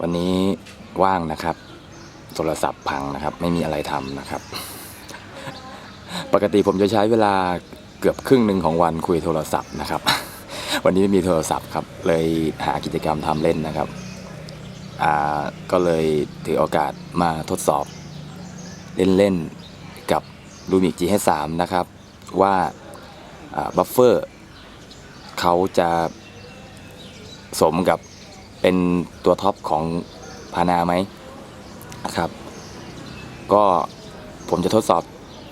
วันนี้ว่างนะครับ โทรศัพท์พังนะครับ ไม่มีอะไรทำนะครับ ปกติผมจะใช้เวลาเกือบครึ่งหนึ่งของวันคุยโทรศัพท์นะครับ วันนี้ไม่มีโทรศัพท์ครับ เลยหากิจกรรมทำเล่นนะครับอ่าก็เลยถือโอกาสมาทดสอบ เล่นๆกับ Lumix G3 นะครับ ว่าบัฟเฟอร์เขาจะสมกับ เป็นตัวท็อปของพานาไหมนะครับ ก็ผมจะทดสอบ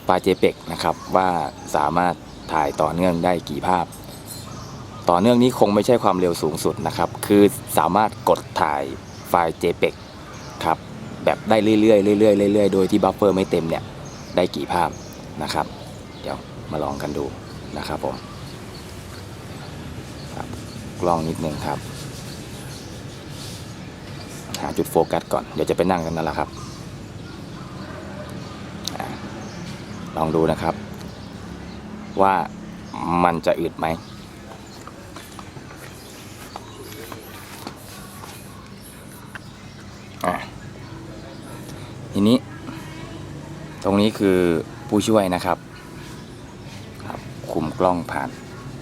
ไฟล์ JPEG นะครับว่าสามารถถ่ายต่อเนื่องได้กี่ภาพ ต่อเนื่องนี้คงไม่ใช่ความเร็วสูงสุดนะครับ คือสามารถกดถ่ายไฟล์ JPEG ครับแบบได้เรื่อยๆเรื่อยๆเรื่อยๆโดยที่บัฟเฟอร์ไม่เต็มเนี่ยได้กี่ภาพนะครับ เดี๋ยวมาลองกันดูนะครับผมครับกล้องนิดนึงครับาจุดโฟกัสก่อน เดี๋ยวจะไปนั่งกันนั่นแหละครับลองดูนะครับ ว่ามันจะอึดไหมทีนี้ ตรงนี้คือผู้ช่วยนะครับครับ คุมกล้องผ่าน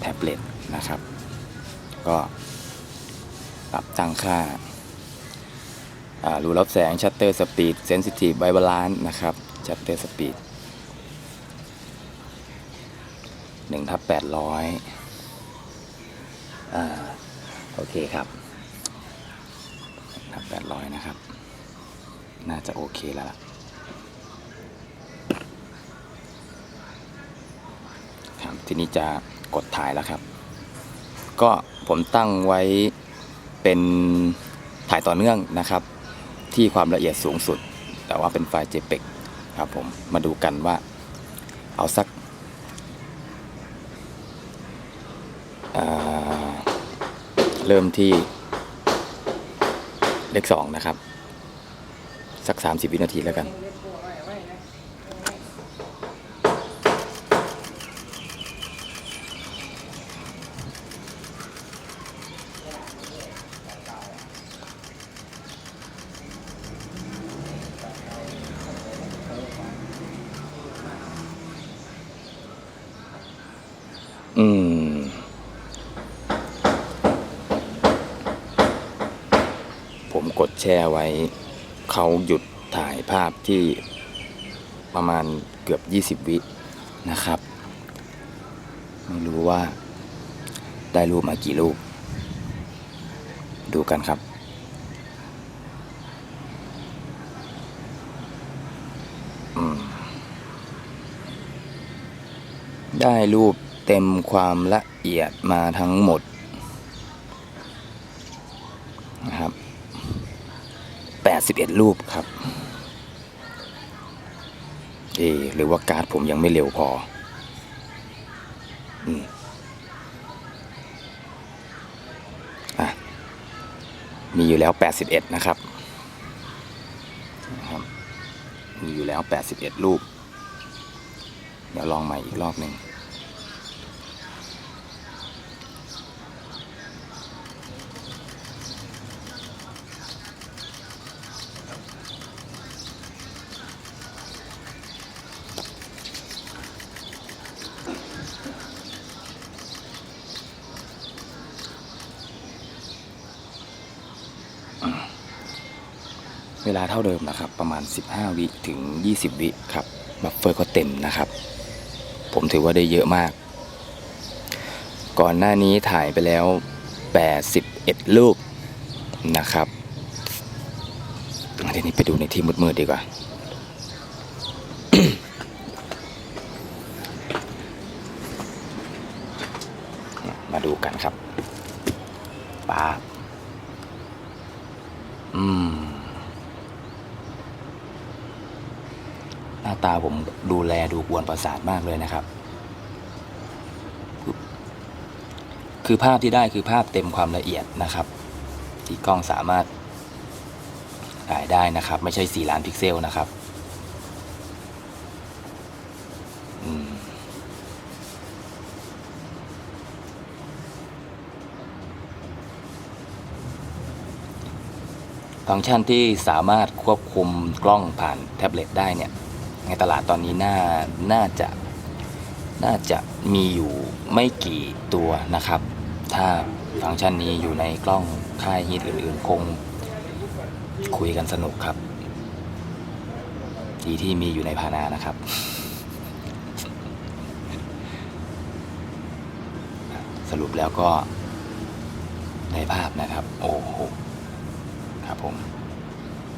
แท็บเล็ตนะครับ ก็ปรับตั้งค่า รูรับแสงชัตเตอร์สปีดเซนซิทีฟไบบาลานซ์นะครับชัตเตอร์สปีดหนึ่งทับแปดร้อยอ่าโอเคครับทับแปดร้อยนะครับ น่าจะโอเคแล้วล่ะครับทีนี้จะกดถ่ายแล้วครับ ก็ผมตั้งไว้เป็นถ่ายต่อเนื่องนะครับ ที่ความละเอียดสูงสุด แต่ว่าเป็นไฟล์ JPEG ครับผมมาดูกันว่าเอาสักเริ่มที่เลขสองนะครับ สัก 30 วินาทีแล้วกัน อืม ผมกดแช่ไว้ เขาหยุดถ่ายภาพที่ประมาณเกือบ 20 วินะครับ ไม่รู้ว่า ได้รูปมากี่รูป ดูกันครับได้รูป เต็มความละเอียดมาทั้งหมดนะครับ81 รูปครับเอหรือว่าการ์ดผมยังไม่เร็วพออืมอะมีอยู่แล้ว 81 นะครับมีอยู่แล้ว 81 รูป เดี๋ยวลองใหม่อีกรอบหนึ่ง เวลาเท่าเดิมนะครับ ประมาณ 15 วิถึง 20 วิครับบัฟเฟอร์ก็เต็มนะครับ ผมถือว่าได้เยอะมาก ก่อนหน้านี้ถ่ายไปแล้ว 81 ลูกนะครับทีนี้ไปดูในที่มืดๆดีกว่า มาดูกันครับป้าอืม หน้าตาผมดูแลดูกวนประสาทมากเลยนะครับ คือภาพที่ได้คือภาพเต็มความละเอียดนะครับ ที่กล้องสามารถถ่ายได้นะครับ ไม่ใช่ 4 ล้านพิกเซลนะครับฟังก์ชันที่สามารถควบคุมกล้องผ่านแท็บเล็ตได้เนี่ย ในตลาดตอนนี้น่าน่าจะน่าจะมีอยู่ไม่กี่ตัวนะครับ ถ้าฟังก์ชันนี้อยู่ในกล้องค่ายฮิตอื่นๆ คงคุยกันสนุกครับ ดีที่มีอยู่ในพานานะครับ สรุปแล้วก็ในภาพนะครับ โอ้โห ครับผม